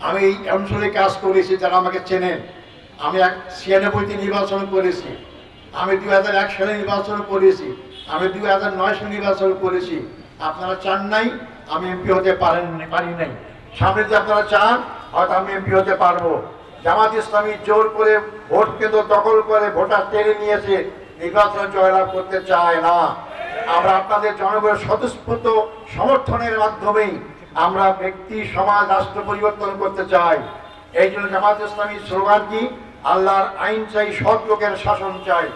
আমি এই অঞ্চলে কাজ করেছি, যারা আমাকে চেনেন আমি এক ছিয়ানব্বইতে নির্বাচন করেছি। আমি দুই হাজার এক সালে নির্বাচন করেছি। আমি দুই হাজার নয় সালে নির্বাচন করেছি। আপনারা চান নাই, আমি এমপি হতে পারেন পারি নাই। সামনে যে আপনারা চান, হয়তো আমি এমপি হতে পারব। জামাত ইসলামী জোর করে ভোট কেন্দ্র দখল করে ভোটার টেনে নিয়েছে। নির্বাচন জয়লাভ করতে চায় না। আমরা আপনাদের জনগণের স্বতঃস্ফূর্ত সমর্থনের মাধ্যমেই আমরা ব্যক্তি, সমাজ, রাষ্ট্র পরিবর্তন করতে চাই। এই জন্য জামাত ইসলামী স্লোগান কি? আল্লাহর আইন চাই, সৎ লোকের শাসন চাই।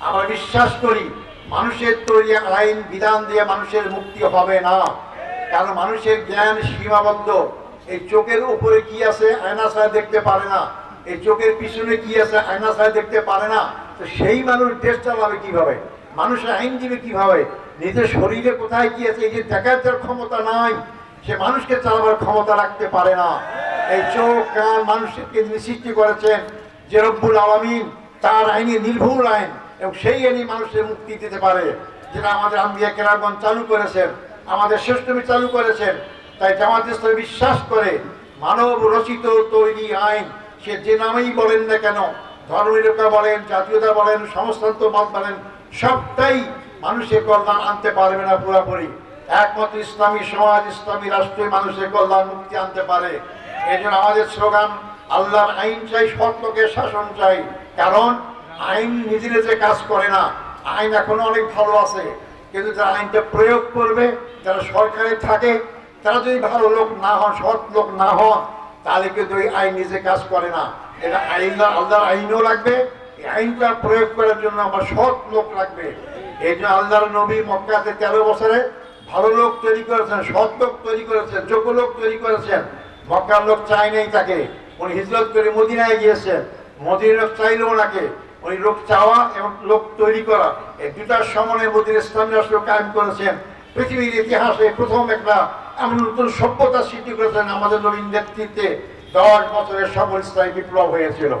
আমরা বিশ্বাস করি, মানুষের তৈরি আইন, বিধান দিয়ে মানুষের মুক্তি হবে না। কারণ মানুষের জ্ঞান সীমাবদ্ধ। এই চোখের উপরে কি আছে, আয়না ছাড়া দেখতে পারে না। এই চোখের পিছনে কি আছে, আয়না ছাড়া দেখতে পারে না। তো সেই মানুষ দেশ চালাবে কীভাবে? মানুষের আইন দিবে কীভাবে? নিজের শরীরে কোথায় আছে এই যে দেখার যার ক্ষমতা নাই, সে মানুষকে চালাবার ক্ষমতা রাখতে পারে না। এই চোখ, কান মানুষকে যিনি সৃষ্টি করেছেন যে রব্বুল আলমিন, তার আইনে নির্ভুল আইন, এবং সেই আইনে মানুষের মুক্তি দিতে পারে, যেটা আমাদের আম্বিয়া কেরারগঞ্জ চালু করেছেন, আমাদের শ্রেষ্ঠমী চালু করেছেন। তাই জামাত ইসলাম বিশ্বাস করে, মানব রচিত তৈরি আইন, সে যে নামেই বলেন না কেন ধর্মনিরক্ষা বলেন, জাতীয়তা বলেন সমাজতন্ত্রবাদ বলেন, সবটাই মানুষের কল্যাণ আনতে পারবে না পুরোপুরি। একমাত্র ইসলামী সমাজ, ইসলামী রাষ্ট্রই মানুষের কল্যাণ মুক্তি আনতে পারে। এই আমাদের স্লোগান, আল্লাহর আইন চাই, সত্যকে শাসন চাই। কারণ আইন নিজে নিজে কাজ করে না। আইন এখনও অনেক ভালো আছে। কিন্তু যারা আইনটা প্রয়োগ করবে, যারা সরকারে থাকে, তারা যদি ভালো লোক না হন, সৎ লোক না হন, তাহলে কিন্তু এই আইন নিজে কাজ করে না। এটা আইন, আল্লাহর আইনও লাগবে আইনটা প্রয়োগ করার জন্য আমার সৎ লোক লাগবে। এই জন্য আল্লাহর নবী মক্কাতে তেরো বছরে ভালো লোক তৈরি করেছেন, সৎ লোক তৈরি করেছেন, যোগ্য লোক তৈরি করেছেন। মক্কার লোক চাই নাই তাকে। উনি হিজরত করে মদিনায় গিয়েছেন। মদিনার লোক চাইল ওনাকে। ওই লোক চাওয়া এবং লোক তৈরি করা। এই দুটার সমন্বয়ে মোদীর ইসলামী রাষ্ট্র কায়েম করেছেন। পৃথিবীর ইতিহাসে প্রথম একটা এমন নতুন সভ্যতা সৃষ্টি করেছেন আমাদের নবীন নেতৃত্বে দশ বছরের সকল ইসলামী বিপ্লব হয়েছিল।